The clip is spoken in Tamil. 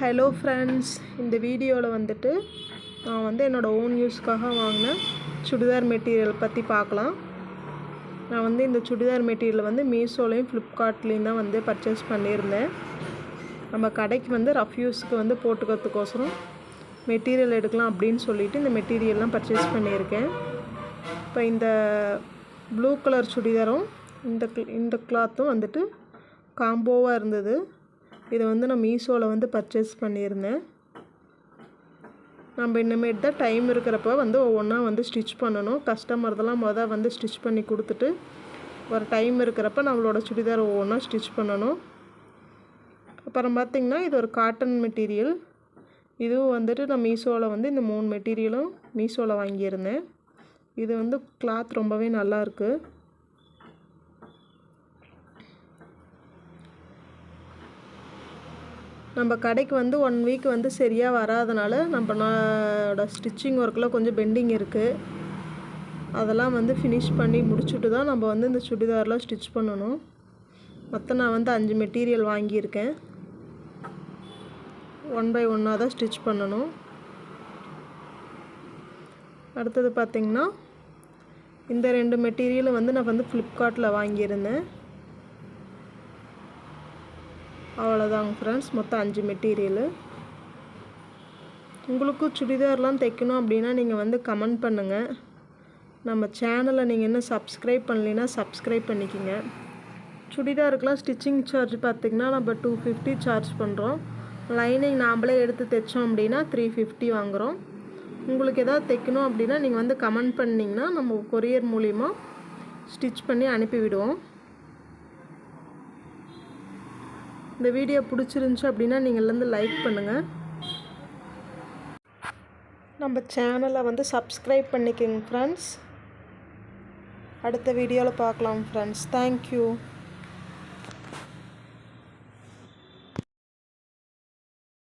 ஹலோ ஃப்ரெண்ட்ஸ் இந்த வீடியோவில் வந்துட்டு நான் வந்து என்னோடய ஓன் யூஸ்க்காக வாங்கின சுடிதார் மெட்டீரியல் பற்றி பார்க்கலாம் நான் வந்து இந்த சுடிதார் மெட்டீரியல் வந்து மீஷோலையும் ஃப்ளிப்கார்ட்லேயும் தான் வந்து பர்ச்சேஸ் பண்ணியிருந்தேன். நம்ம கடைக்கு வந்து ரஃப் யூஸ்க்கு வந்து போட்டுக்கிறதுக்கோசரம் மெட்டீரியல் எடுக்கலாம் அப்படின்னு சொல்லிட்டு இந்த மெட்டீரியல்லாம் பர்ச்சேஸ் பண்ணியிருக்கேன். இப்போ இந்த ப்ளூ கலர் சுடிதாரும் இந்த இந்த கிளாத்தும் வந்துட்டு காம்போவாக இருந்தது. இதை வந்து நான் மீஷோவில் வந்து பர்ச்சேஸ் பண்ணியிருந்தேன். நம்ம இனிமேட் தான் டைம் இருக்கிறப்ப வந்து ஒவ்வொன்றா வந்து ஸ்டிச் பண்ணணும். கஸ்டமர் இதெல்லாம் மொதல் வந்து ஸ்டிச் பண்ணி கொடுத்துட்டு ஒரு டைம் இருக்கிறப்ப நம்மளோட சுடிதார் ஒவ்வொன்றா ஸ்டிச் பண்ணணும். அப்புறம் பார்த்திங்கன்னா இது ஒரு காட்டன் மெட்டீரியல் இதுவும் வந்துட்டு நான் மீஷோவில் வந்து இந்த மூணு மெட்டீரியலும் மீஷோவில் வாங்கியிருந்தேன். இது வந்து கிளாத் ரொம்பவே நல்லாயிருக்கு நம்ம கடைக்கு வந்து ஒன் வீக் வந்து சரியாக வராதனால நம்மளோட ஸ்டிச்சிங் ஒர்க்கில் கொஞ்சம் பெண்டிங் இருக்குது அதெல்லாம் வந்து ஃபினிஷ் பண்ணி முடிச்சுட்டு தான் நம்ம வந்து இந்த சுடிதார்லாம் ஸ்டிச் பண்ணணும். மொத்தம் நான் வந்து அஞ்சு மெட்டீரியல் வாங்கியிருக்கேன். ஒன் பை ஒன்னாக தான் ஸ்டிச் பண்ணணும். அடுத்தது பார்த்திங்கன்னா இந்த ரெண்டு மெட்டீரியலும் வந்து நான் வந்து ஃப்ளிப்கார்ட்டில் வாங்கியிருந்தேன். அவ்வளோதாங்க ஃப்ரெண்ட்ஸ் மொத்தம் அஞ்சு மெட்டீரியலு உங்களுக்கும் சுடிதார்லாம் தைக்கணும் அப்படின்னா நீங்கள் வந்து கமெண்ட் பண்ணுங்கள் நம்ம சேனலை நீங்கள் இன்னும் சப்ஸ்கிரைப் பண்ணலைன்னா சப்ஸ்கிரைப் பண்ணிக்கோங்க. சுடிதாருக்கெலாம் ஸ்டிச்சிங் சார்ஜ் பார்த்திங்கன்னா நம்ம டூ ஃபிஃப்டி சார்ஜ் பண்ணுறோம் லைனிங் நாம்ளே எடுத்து தைச்சோம் அப்படின்னா த்ரீ ஃபிஃப்டி வாங்குகிறோம் உங்களுக்கு எதாவது தைக்கணும் அப்படின்னா நீங்கள் வந்து கமெண்ட் பண்ணிங்கன்னா நம்ம கொரியர் மூலிமா ஸ்டிச் பண்ணி அனுப்பிவிடுவோம். இந்த வீடியோ பிடிச்சிருந்துச்சி அப்படின்னா நீங்கள் வந்து லைக் பண்ணுங்கள் நம்ம சேனலை வந்து சப்ஸ்கிரைப் பண்ணிக்கோங்க ஃப்ரெண்ட்ஸ் அடுத்த வீடியோவில் பார்க்கலாம் ஃப்ரெண்ட்ஸ் தேங்க்யூ